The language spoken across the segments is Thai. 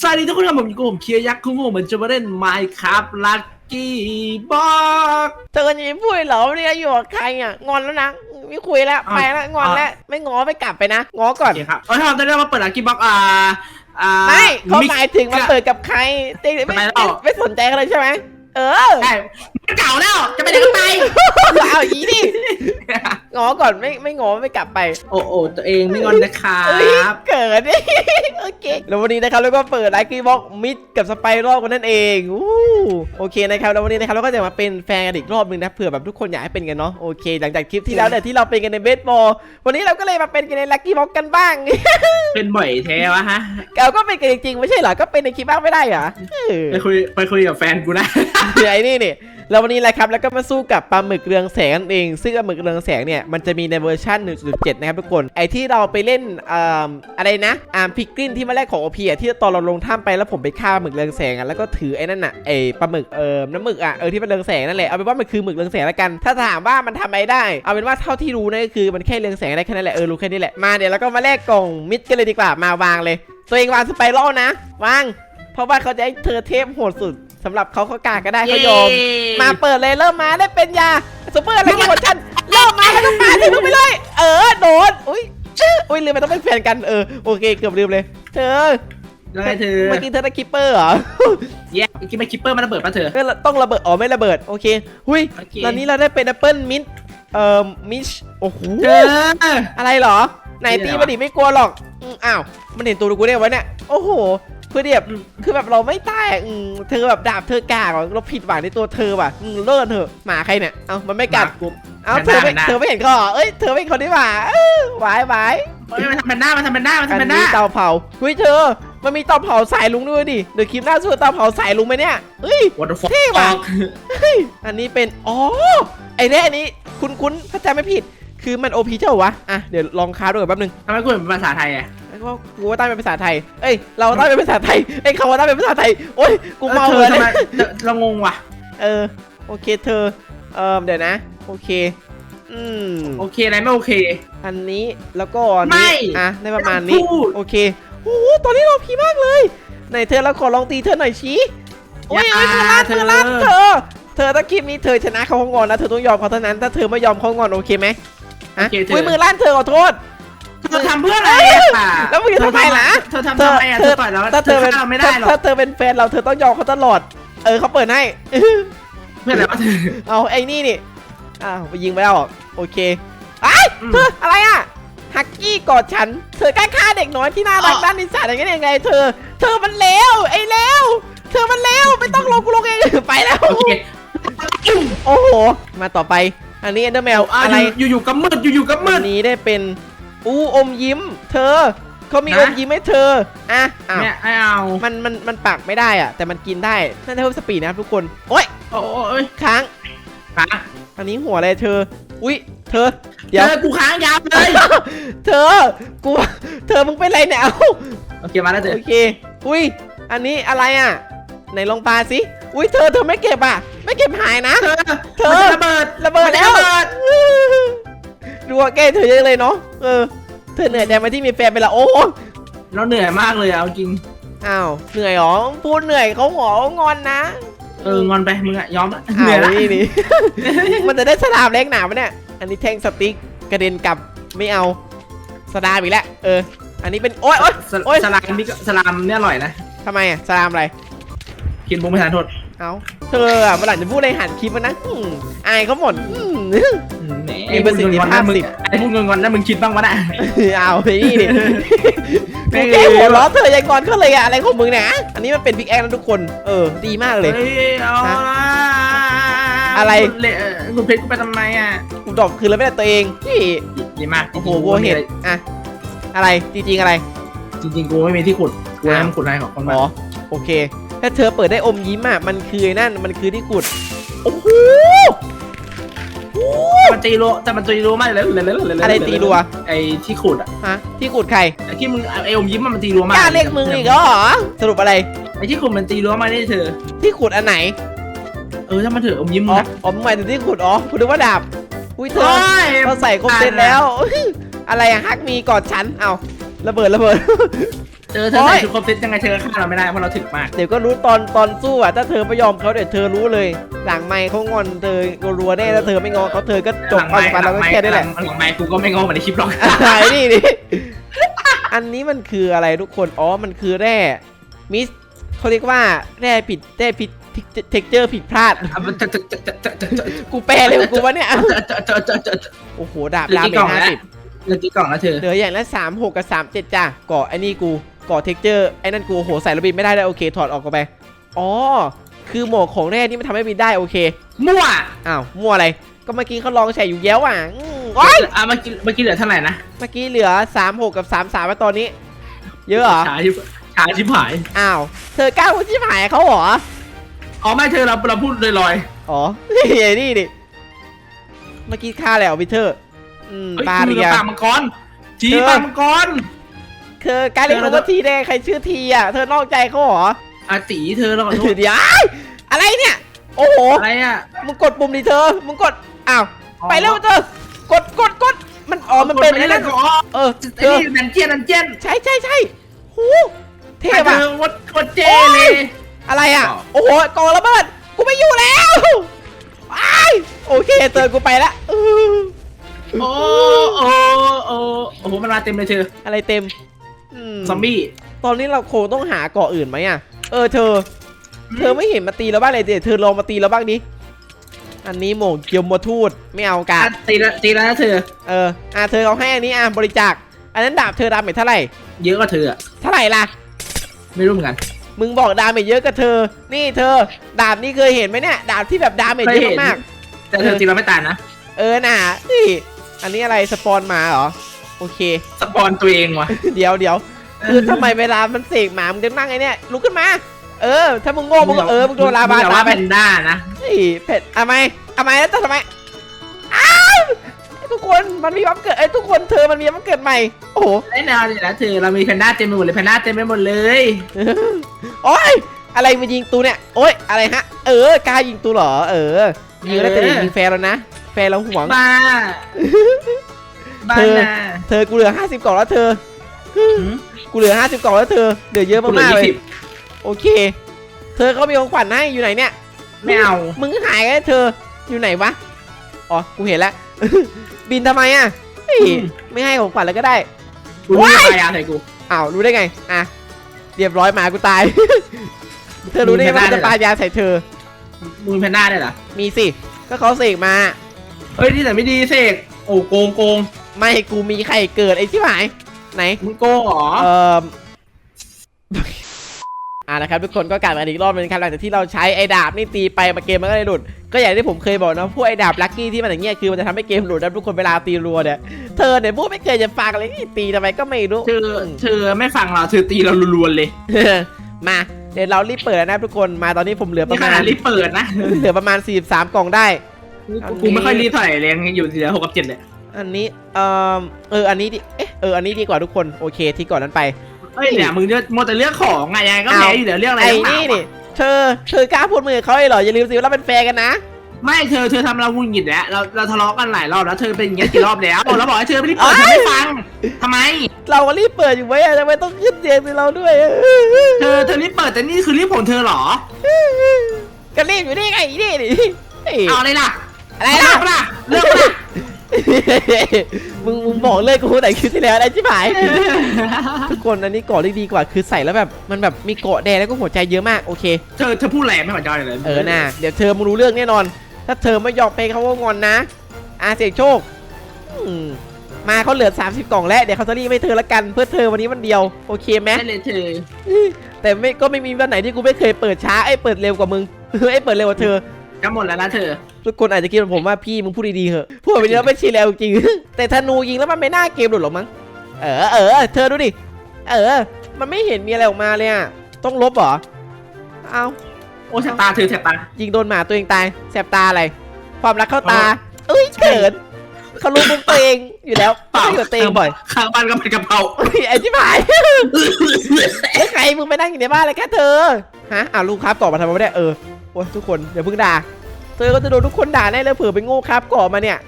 สวัสดีทุกคนครับผมอยู่กับผมเคียร์ยักษ์คุ้งผมเหมือนจะมาเล่น Minecraft Lucky Box เธอจะไม่พูดเหรอเนี่ยอยู่กับใครอะงอนแล้วนะไม่คุยแล้วอะไปแล้วงอนแล้วไม่งอไม่กลับไปนะงอก่อนโอเคครับเอาถ้าเราได้มาเปิด Lucky Box อ่าอ่าไม่เขาหมายถึงมามิกเปิดกับใครเจ๊ไม่ทำไมไม่เล่าไม่สนใจกันเลยใช่ไหม เออใช่มันเก่าแล้ว จะไปไหนก็ไป เอาอีนี่งอก่อนไม่ไม่งอไม่กลับไป โอ้โอ้ตัวเองไม่งอนนะครัเอ้ยบ เกิดโอเคแล้ววันนี้นะครับเราก็เปิดไลค์กีบ็อกมิดกับสไปรอบกันนั่นเองอู้โอเคนะครับแล้ววันนี้นะครับเราก็จะมาเป็นแฟนกันอีกรอบหนึงนะเผื่อแบบทุกคนอยากให้เป็นกันเนาะโอเค หลังจากคลิปที่แล้วเนี่ยที่เราเป็นกันในเบสบอลวันนี้เราก็เลยมาเป็นกันในลักกี้บ็อกกันบ้าง เป็นบ่อยแท้วะฮะ เราก็เป็นกันจริงๆไม่ใช่เหรอก็เป็นในคลิปบ้างไม่ได้เหรอเออไปคุยไปคุยกับแฟนกูนะไอ้นี่นี่แล้ววันนี้แหละครับแล้วก็มาสู้กับปลาหมึกเรืองแสงนั่นเอง ซึ่งปลาหมึกเรืองแสงเนี่ยมันจะมีในเวอร์ชัน1.7 นะครับทุกคน ไอที่เราไปเล่นอ่าอะไรนะอ่าพิกลินที่มาแรกของโอพีอะที่ตอนเราลงถ้ำไปแล้วผมไปฆ่าปลาหมึกเรืองแสงอะแล้วก็ถือไอ้นั่นอะไอปลาหมึกเอ่อน้ำหมึกอะเออที่เป็นเรืองแสงนั่นแหละเอาเป็นว่ามันคือหมึกเรืองแสงแล้วกัน ถ้าถามว่ามันทำอะไรได้ เอาเป็นว่าเท่าที่รู้นะก็คือมันแค่เรืองแสงได้แค่นั้นแหละเออรู้แค่นี้แหละมาเดี๋ยวเราก็มาแลกกล่องมิดกันเลยดีกว่ามาวางเลย ตัวเองวางสไปรัลนะวางเพราะว่าเขาจะให้เธอเทพโหดสุด สำหรับเขาเขากล้าก็ได้เขายอมมาเปิดเลยเริ่มมาได้เป็นยาซุปเปอร์อะไรที่หมดฉันเริ่มมาแล้วก็มาที่มึงไปเลย เออโดนอุ้ยอุ้ยลืมไปต้องเป็นแฟนกันเออโอเคเกือบลืมเลย เธอแล้วไงเธอเมื่อกี้เธอได้คิปเปอร์เหรอแย่กินไปคิปเปอร์มันระเบิดป่ะเธอก็ต้องระเบิดอ๋อไม่ระเบิดโอเคหุยโอเคตอนนี้เราได้เป็นแอปเปิลมินเอ่อมิชโอ้โหเธออะไรเหรอไหนนี่ตีอะไรวะมาดิไม่กลัวหรอกอืมอ้าวมันเห็นตัวกูได้ไว้เนี่ยโอ้โห คือแบบคือแบบเราไม่ตายอะอืมเธอแบบดาบเธอกากอะเราผิดหวังในตัวเธอว่ะอืมเลิศเถอะหมาใครเนี่ยเอ้ามันไม่กัดกูเอ้าแพเธนด้าแพนด้าอไม่เธอไม่เห็นเขาเหรอเอ้ยเธอไม่เห็นคนที่หว่าเออหวายหวายเฮ้ยมันทำเป็นหน้ามันทำเป็นหน้ามันอัทำนเป็นหนี้น้าเตาเผาเฮ้ยเธอ มันมีเตาเผาสายลุงด้วยดิเดี๋ยวคลิปหน้าสู้เตาเผาสายลุงไหมเนี่ยเฮ้ย What the fuck เท่ว่ะอันนี้เป็น อ๋อ ไอ้เนี่ยอันนี้คุ้นคุ้นๆถ้าจำไม่ผิด คือมันโอพีเจ้าวะ อะ เดี๋ยวลองค้าดูก่อนแป๊บนึงทำไมกูเป็นภาษาไทยอะแล้ว ก็กูว่าตั้งเป็นภาษาไทย เอ้ย เราตั้งเป็นภาษาไทยเอ้ยเขาว่าตั้งเป็นภาษาไทย โอ้ย กูเมาเอเลอยทำไมเธอเรางงว่ะ เออ โอเคเธอ เออเดี๋ยวนะ โอเค อืม โอเคอะไรไม่โอเค อันนี้ แล้วก็อันไม่นี้อะได้ประมาณนี้ไม่ต้องพูดโอเค โอ้โห ตอนนี้เราพีมากเลยไหนเธอเราขอลองตีเธอหน่อยชี้โอ้ยอย่าเอ้ยเธอลั่นเธเธออลั่นเธอ เธอถ้าคลิปนี้เธอชนะเขาเขางอนนะเธอต้องยอมเขาเท่านั้น ถ้าเธอไม่ยอมเขางอนโอเคไหมฮะโอเคเธออุ้ยมือลั่นเธอขอโทษ เธอทำเพื่ออะไรอะแล้วมึงจะทำไมล่ะเธอทำทำไมอะเธอต่อยแล้วถ้าเธอเป็นฆ่าเราไม่ได้หรอกถ้าเธอเป็นแฟนเราเธอต้องยอมเขาตลอด เออเขาเปิดให้ เพื่ออะไรวะเธอเอาไอ้นี่นี่อ้าวไปยิงไปแล้วเหรอโอเคไอ้ยอืมเธออะไรอะฮักกี้กอดฉัน เธอกล้าฆ่าเด็กน้อยที่น่ารักอ๋อด้านนิสัยอย่างนี้ได้ยังไง เธอ เธอมันเลวไอ้เลวเธอมันเลวไม่ต้องลงกูลงเองไปแล้วโอเคโอ้โหมาต่อไป อันนี้เอนเดอร์แมวอะอะไรไรอยู่อยู่ๆก็มืดอยู่อยู่ๆก็มือัดนนี้ได้เป็น อู้อมยิ้ม เธอเขามีนะอมยิ้มให้เธออะอ้าวเนี่ยไม่เอามันมันมันปักไม่ได้อะแต่มันกินได้น่าจะเพิ่มสปีดนะครับทุกคนโอ้ยโอ้โอ้ยค้าง ค้างอันนี้หัวอะไรเธอ อุ้ยเธอ เดี๋เดี๋ยยววกูค้างยาวเลยเธอ กู เธอมึงเป็นไรเนี่ยเอ้าโอเคมาแล้วเธอโอเค อุ้ยอันนี้อะไรอะ ไหนลองปาสิ อุ้ยเธอ เธอไม่เก็บอะ ไม่เก็บหายนะ เธอ เธอ มันจะระเบิดระเบิดแล้วมันจะระเบิด ดูว่าแกล้งเธอเยอะเลยเนาะเออเธอเหนื่อยใจไหมาที่มีแฟนไปละโอ้เราเหนื่อยมากเลยเอาจริง อ้าวเหนื่อยเหรอพูดเหนื่อยเขาหองอนนะเอองอนไปมึงอะยอมละอ้าเหนื่อยวละนี่นี่ มันจะได้สลามเล็กหนาปะเนี่ย อันนี้แท่งสติ๊กกระเด็นกลับไม่เอาสลามอีกแล้วเออ อันนี้เป็นโอ๊ยโอ๊ยสโอ๊ยสลามนี่ก็สลามเนี่ยอร่อยนะทำไมอะสลามอะไร กินบุ้งไม่ทานโทษเอาเธออะเมื่อไหร่จะพูดในหันคลิปมันนะอืมอายเขาหมดอืม ไอ้พูดเงินงอนนะมึงสิบไอ้พูดเงินงอนนะมึงคิดบ้างวะน่ะเอาไปนี่ดิไม่กูแค่หัวเร้อเธอยังงอนเขาเลยอะอะไรของมึงเนี่ย อันนี้มันเป็นพิกแอคนะทุกคน เออ ดีมากเลย เฮ้ยเอาฮะละอะไรเละคุณเพชรกูไปทำไมอะกูดรอกคืนแล้วไม่ได้ตัวเองนี่ดีมากโอ้โหจริงๆวัวเห็ดอะอะไรจริงๆอะไร จริงๆกูไม่มีที่ขุดกูให้มันขุดให้ของคนมาอ๋อโอเค ถ้าเธอเปิดได้อมยิ้มอะมันคือไอ้นั่นมันคือที่ขุดโอ้โหแต่มันตีรัวแต่มันตีรัวมากเลยเลยเลยเลยอะไรตีรัว ไอ้ที่ขุดอะฮะที่ขุดใครไอ้ที่มึงไอ้อมยิ้มมันตีรัวมากกล้าเรียกมึงอีกเหรอสรุปอะไรไอ้ที่ขุดมันตีรัวมากนี่เธอ ที่ขุดอันไหน เออถ้ามันเถอะอมยิ้มอ๋อนะอ๋อมึงหมายถึงที่ขุดอ๋อคุณนึกว่าดาบอุ้ยเธอโอ้ยเราใส่ครบเซตแล้ว อะไรอะฮักมีกอดฉันเอาระเบิดระเบิด เธเจอเธอใส่ชุดครบเซตยังไงเธอก็ฆ่าเราไม่ได้เพราะเราถึกมากเดี๋ยวก็รู้ตอนตอนสู้อะถ้าเธอไม่ยอมเขาเดี๋ยวเธอรู้เลย หลังไม่เขางอนเธอรัวๆแน่ถ้าเธอไม่งอเขาเธอก็จบความสัมพันธ์เราก็แค่นี้แหละหลังไมค์กูก็ไม่งงเหมือนในคลิปหรอกไอ้นี่ดิอันนี้มันคืออะไรทุกคนอ๋อมันคือแร่มิสเขาเรียกว่าแร่ผิดแร่ผิดเท็กเจอร์ผิดพลาดจะจะจะจะจะจะจะกูแปลเลยของกูวะเนี่ยจะจะจะจะโอ้โหดาบเหลือดากี่เมกล่จองห้าแล้วสิบเหลือกี่กล่องแล้วเธอเหลืออย่างละสามหกกับสามเจ็ดจ้ะเกาะไอ้นี่กูเกาะเท็กเจอร์ไอ้นั่นกูโอ้โหใส่ระบินไม่ได้เลยโอเค ถอดออกกันไป อ๋อ คือหมวกของแร่นี่มันทำให้บินได้โอเค มั่วอ้าวมั่วอะไร ก็เมื่อกี้เขาลองใส่อยู่แย้วอะอืมโอ๊ยอะเมื่อกี้เมื่อกี้เหลือเท่าไหร่นะเมื่อกี้เหลือสามหกกับสามสามตอนนี้ เยอะเหรอ ช้าชิบช้าชิบหายอ้าว เธอกล้าพูดชิบหายเขาเหรอ อ๋อไม่เธอเราเราพูดลอย อ๋อ นี่นี่ดิเมื่อกี้ฆ่าแล้ววิเทอร์ อืมๆเฮ้ยปลามืเรีอยปลามังกรจีเธอปลามังกร เธอกล้าเรียกเขาว่าทีแดงใครชื่อทีอะ เธอนอกใจเขาเหรออาตีเธอเราขอโทษเดี๋ยวอะไรเนี่ย โอ้โห อะไรอะมึงกดปุ่มดิเธอ มึงกด อ้าว ไปเร็วเธอ กดกดกด มันอ๋อ มันเป็นไอ้ไอ้นั่นั่นนก็อ๋อเออเธไอ้อนี่ดันเจียนดันเจียนใช่ใช่ใช่หูเท่เทว่ะพะวัดวัดเจเลย อะไรอะอ้าวโอ้โหกองระเบิด กูไม่อยู่แล้วไอ้ายโอเคเตือนกูไปละอื้อโอ้โอ้โอ้โอ้โหมันมาเต็มเลยเธอ อะไรเต็มอืม ซอมบี้ ตอนนี้เราคงต้องหาเกาะอื่นไหมอะ เออเธอ เธอไม่เห็นมาตีเราบ้างเลยเดี๋ยวเธอลองมาตีเราบ้างดิ อันนี้หมงเกียวมทูตไม่เอากาอะรตีแล้วตีแล้วนะเธอ เออ อะเธอเอาให้อันนี้อะบริจาค อันนั้นดาบเธอดาเมจเท่าไหร่ เยอะกว่าเธออะเท่าไหร่ล่ะ ไม่รู้เหมือนกัน มึงบอกดาเมจเยอะกับเธอ นี่เธอ ดาบนี้เคยเห็นไหมเนี่ย ดาบที่แบบดาเมจเยอะมากแต่เธอตีเราไม่ตายนะ ๆเออน่ะนี่ อันนี้อะไรสปอนมาเหรอ โอเค สปอนตัวเองว่ะเดี๋ยวเดี๋ยวคือทำไมเวลามันเสกหมามึงจะนั่งไงเนี่ยลุกขึ้นมา เออ ถ้ามึงโง่มึงก็เออมึงโดนลาบาแต่ตาว่าไปแพนด้านะเฮ้ยเผ็ดทำไมทำไมแล้วจะทำไมอ้าวทุกคนมันมีวันเกิดไอ้ยทุกคนเธอมันมีวันเกิดใหม่ โอ้โหแน่นอนเลยนะเธอเรามีแพนด้าเต็มไปหมดเลยแพนด้าเต็มไปหมดเลยโอ้ยอะไรมายิงตูเนี่ยโอ้ยอะไรฮะ เออกล้ายิงตูเหรอเออยิงแล้วแต่อย่ายิงแฟนแล้วนะแฟนเราห่วงบ้า บ้าเธอนะเธอกูเหลือ 50 กล่องแล้วเธอกูเหลือ 50 กล่องแล้วเธอ เหลือเยอะกูเหลือมากๆเลยยี่สิบโอเค เธอเขามีของขวัญให้อยู่ไหนเนี่ย ไม่เอามึงหายกันเธอ อยู่ไหนวะ อ๋อ กูเห็นแล้ว บินทำไมอะเฮ้ยไม่ให้ของขวัญแล้วก็ได้ กูรู้จะพยายามใส่กู อ้าวรู้ได้ไง อะ เรียบร้อยหมากูตาย เธอรู้ได้ไงว่าจะปายาใส่เธอ มึงแพนด้าได้เหรอ มีสิ ก็เขาเสกมา เฮ้ยที่แต่ไม่ดีเสกโอ้โกงโกง ไม่ให้กูมีไข่เกิดไอ้ที่หายไหนมึงโกงเหรอเอ่ออ่านะครับทุกคนก็กลับมาอีกรอบนึงครับหลังจากที่เราใช้ไอ้ดาบนี่ตีไปมาเกมมันก็เลยหลุด ก็อย่างที่ผมเคยบอกนะพวกไอ้ดาบลัคกี้ที่มันอย่างเงี้ยคือมันจะทำให้เกมหลุดนะทุกคนเวลาตีรัวเนี่ยเธอเนี่ยพวกไม่เคยจะฟังเลยนี่ตีทำไมก็ไม่รู้เธอเธอไม่ฟังเราเธอตีเราลวนๆเลยมาเดี๋ยวเรารีบเปิดแล้วนะทุกคนมาตอนนี้ผมเหลือปนี่ระขมานาณดรีบเปิดนะเหลือประมาณ43กล่องได้กูไม่ค่อยรีบเท่าไหร่เลยยังอยู่ที่เหลือหกกับเจ็ดเนี่ย อันนี้เออเอออันนี้ดิเอ๊ะเอออันนี้ดีกว่าทุกคนโอเคที่ก่อนนั้นไปเฮ้ยเนี่ยมึงเลือกมัวแต่เลือกของไงยังไงก็แพ้อยู่เดี๋ยวเรื่องอะไรไอ้ก็นี่เปล่านี่เธอเธอกล้าพูดมือเขาเลยเหรออย่าลืมสิว่าเราเป็นแฟนกันนะไม่เธอเธอทำเราหงุดหงิดแล้วเราเราทะเลาะกันหลายรอบแล้วเธอเป็นอย่างเงี้ยกี่รอบแล้วบอกแล้วบอกให้เธอไม่รีบเปิดเธอไม่ฟังทำไม เราก็รีบเปิดอยู่ไว้อะทำไมต้องขึ้นเสียงใส่เราด้วยอะเธอเธอรีบเปิดแต่นี่คือรีบผลเธอเหรอก็รีบอยู่นี่ไงนี่นี่เฮ้ยเอาเลยล่ะอะไรเลืล่ะอกล่ะเลือกล่ะ มึงมึงบอกเลยกูแต่คลิปที่แล้วได้ชิบหาย ทุกคนอันนี้เกาะที่ดีกว่าคือใส่แล้วแบบมันแบบมีเกาะแดงแล้วก็หัวใจเยอะมากโอเค เธอเธอพูดแรงไม่หวั่นใจเลยเออน่ะเดี๋ยวเธอมึงรู้เรื่องแน่นอน ถ้าเธอไม่ยอมไปเขาก็งอนนะอาเสียงโชคอืมมาเขาเหลือ 30 กล่องแล้วเดี๋ยวเขาจะรีบให้เธอละกัน เพื่อเธอวันนี้วันเดียวโอเคไหมได้เลยเธอแต่ไม่ก็ไม่มีวันไหนที่กูไม่เคยเปิดช้าไอ้ยเปิดเร็วกว่ามึงไอ้ยเปิดเร็วกว่าเธอจะหมดแล้วนะเธอ ทุกคนอาจจะคิดว่าผมว่าพี่มึงพูดดีๆเหอะพูดไปแล้วไม่ชินแล้วจริง แต่ธนูยิงแล้วมันไม่น่าเกมหลุดหรอกมั้ง เออเออเธอดูดิ เออ มันไม่เห็นมีอะไรออกมาเลยอะ ต้องลบเหรอ เอาโอ้แสบตาเธอแสบตา ยิงโดนหมาตัวเองตายแสบตาอะไร ความรักเข้าตา เอ้ยเกิดเขารู้มุกตัวเองอยู่แล้วเปล่าไม่กับตัวเองบ่อย ข้างบ้านก็เป็นกะเพราเฮ้ยไอ้ที่ผายแล้วใครมึงไปนั่งอยู่ในบ้านเลยแค่เธอ ฮะอ้าวลูกครับก่อมาทำไมไม่ได้เออโอ้ยทุกคนอย่าเพิ่งด่า เธอก็จะโดนทุกคนด่าแน่เลยเผื่อไปโง่ครับก่อมาเนี่ย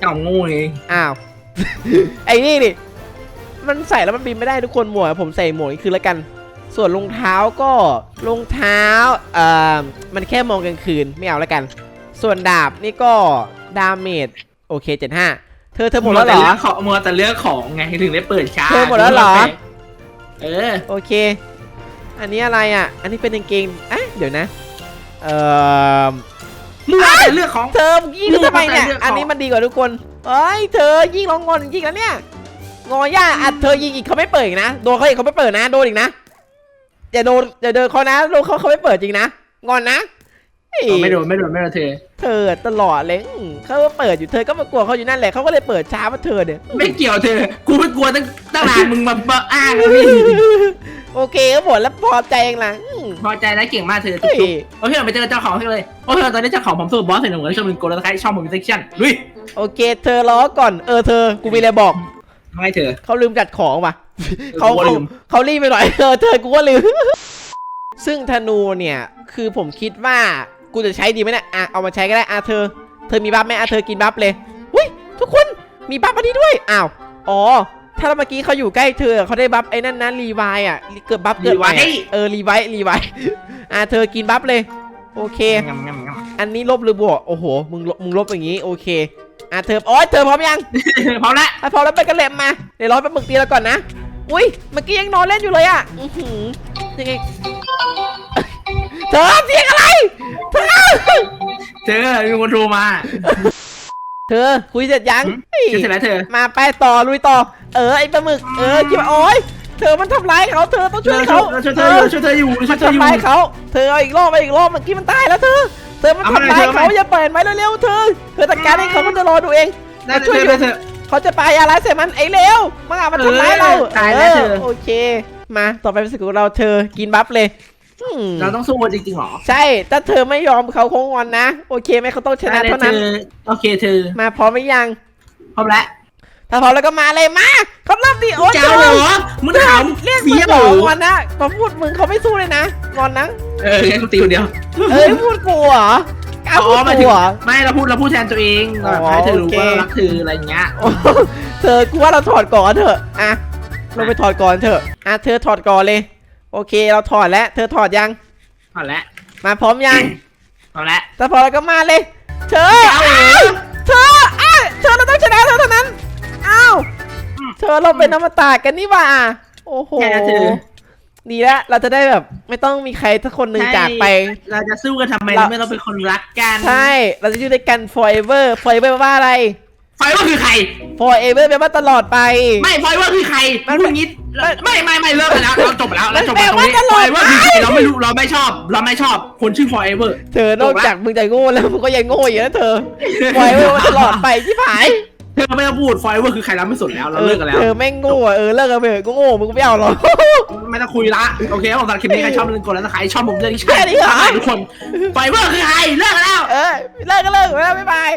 เก่างูเองอ้าว ไอ้นี่ดิมันใส่แล้วมันบินไม่ได้ทุกคนหมวกผมใส่หมวกนี่คือแล้วกัน ส่วนรองเท้าก็รองเท้าเอ่อมันแค่มองกลางคืนไม่เอาแล้วกัน ส่วนดาบนี่ก็ดาเมจโอเค75เธอเธอหมดแล้วเหรอมัแต่เลือกของมัวแต่เลือกของไงถึงได้เปิดช้าเธอหมดแล้วเหรอ เออโอเค อันนี้อะไรอะ อันนี้เป็นกางเกงอะเดี๋ยวนะ เอ่อ มัวแต่เลือกของ เธอยิงทำไมเนี่ยเลือกของอันนี้มันดีกว่าทุกคนเอ้ยเธอยิงลองงอนยิงแล้วเนี่ยงอย่าอัดเธอยิงอีกเขาไม่เปิดอีกนะ โดนเขาอีกเขาไม่เปิดนะ โดนอีกนะอย่าโดนอย่าเดินเขานะโดนเขาเขาไม่เปิดจริงนะ งอนนะเฮ้ยเออ ไม่โดนไม่โดนไม่โดนเธอ เธอตลอดเลยอืมเขาเปิดอยู่เธอก็มากลัวเขาอยู่นั่นแหละเขาก็เลยเปิดช้ามาเธอเนี่ยไม่เกี่ยวเธอ กูไม่กลัวตั้งตั้งนานมึงมามาอ้างเลยโอเคก็หมดแล้วพอใจเองละอืมพอใจแล้วเก่งมากเธอเฮ้ยจุ๊บๆโอเคเราไปเจอเจ้าของเลยโอเคตอนนี้เจ้าของผมสูบบอสเสร็จแล้วเหมือนช่องมึงโกแล้วใครช่องมึงเซ็กชั่นลุยโอเค เธอรอก่อนเออเธอกูมีอะไรบอกให้เธอเขาลืมจัดของว่ะเขาเขาก็เขาลืมเขารีบไปหน่อยเออเธอกูก็ลืมซึ่งธนูเนี่ยคือผมคิดว่า กูจะใช้ดีไหมเนี่ยอะเอามาใช้ก็ได้อะเธอ เธอมีบัฟไหมอะเธอกินบัฟเลยอุ้ยทุกคนมีบัฟอันนี้ด้วยอ้าวอ๋อถ้าเมื่อกี้เขาอยู่ใกล้เธอเขาได้บัฟไอ้นั่นนะรีไวอะเกิดบัฟเกิดใหม่อะเออรีไวรีไวอะเธอกินบัฟเลย โอเคงำงำงอันนี้ลบหรือบวกโอ้โหมึงลบมึงลบอย่างงี้โอเคอะเธอโอ๊ยเธอพร้อมยังำพร้อมแล้วอะพอแล้วไปกันเล็มมาเดี๋ยวร้อยไปหมึกตีแล้วก่อนนะอุ้ยเมื่อกี้ยังนอนเล่นอยู่เลยอะอือหือยังไง เธอเสียงอะไร เธอ เธอมีคนโทรมาเธอคุยเสร็จยังเฮ้ยจะเสร็จแล้วเธอ มาไปต่อลุยต่อ เออไอ้ปลาหมึก เออคิดว่าโอ๊ยเธอมันทำร้ายเขาเธอต้องช่วยเขาช่วยเธออยู่ช่วยเธออยู่ช่มัวนยเธออยู่ทำร้ายเขา เธอเอาอีกรอบไปอีกรอบเมื่อกี้มันตายแล้วเธอ เธอมันเอามาทำร้ายเลยเธอเขาเอามาอย่าเปิดไหมเร็วๆเธอ เธอจัดการให้เขามันจะรอดูเองได้เธอเธอเขาจะไปอะไรใส่มันไอ้เลวมันอาจมาทำร้ายเราเออตายแล้วเธอโอเค มาต่อไปเป็นสกิลของเราเธอกินบัฟเลย อืมเราต้องสู้กันจริงๆหรอใช่ ถ้าเธอไม่ยอมเขาคงงอนนะ โอเคไหมเขาต้องชนะได้เท่าเธนั้นอโอเคเธอมาพร้อมไหมยัง พร้อมแล้วถ้าพร้อมแล้วก็มาเลยมาเขาเริ่มดิโอ้ยเจ้าเหรอมึงถามเรียกเสีมึงยบเหรออกงอนนะมาพูดมึงเขาไม่สู้เลยนะงอนนะ เออแค่กูตีคนเดียวเอ้ยพูดกูเหรอกล้าพูดหมายกูถึงเหรอ ไม่เราพูดเราพูดแทนตัวเองเราแบบอ๋อให้เธอรู้โอเค ว่าเรารักเธออะไรอย่างเงี้ยโอ้เธอกูว่าเราถอดก่อนเถอะอะเราไปถอดก่อนเถอะอะเธอถอดก่อนเลย โอเคเราถอดแล้ว เธอถอดยัง พอแล้วมาพร้อมยังพอแล้วถ้าพอแล้วก็มาเลย เธอเจ้าเหรออ้าวเธออ้าวเธอเราต้องชนะเธอเท่านั้นอ้าวอืมเธอเราเป็นอมตะกันนี่หว่า โอ้โห แค่นั้นเธอดีแล้วเราจะได้แบบไม่ต้องมีใครสักคนหนึ่งจากไป เราจะสู้กันทำไมเราไม่ต้องเป็นคนรักกัน ใช่ เราจะอยู่ด้วยกัน forever forever แปลว่าอะไร ไฟว่าคือใคร forever แปลว่าตลอดไป ไม่ไฟว่าคือใครมันพูดงี้มันไม่ไม่ไม่เลิกกันแล้วเราจบไปแล้วเราจบไปมันตรงนี้แปลว่าตลอดไฟว่าคือใครเราไม่รู้เราไม่ชอบ เราไม่ชอบคนชื่อ forever เธอนอกจากมึงจะโง่แล้วมึงก็ยังโง่อยู่นะเธอ forever ว่าตลอดไปที่ผายเธอไม่ต้องพูด forever คือใครเราไม่สนแล้วเราเลิกกันแล้วเธอแม่งโง่อะเออเลิกกันไปเถอะกูโง่มึงก็ไม่เอาหรอกไม่ต้องคุยละโอเคผมสำหรับคลิปนี้ใครชอบลืมกดแล้วนะใครชอบผมเรื่องนี้แค่นี้เหรอทุกคน forever คือใครเลิกกันแล้วเออเลิกก็เลิกแล้วบ๊ายบาย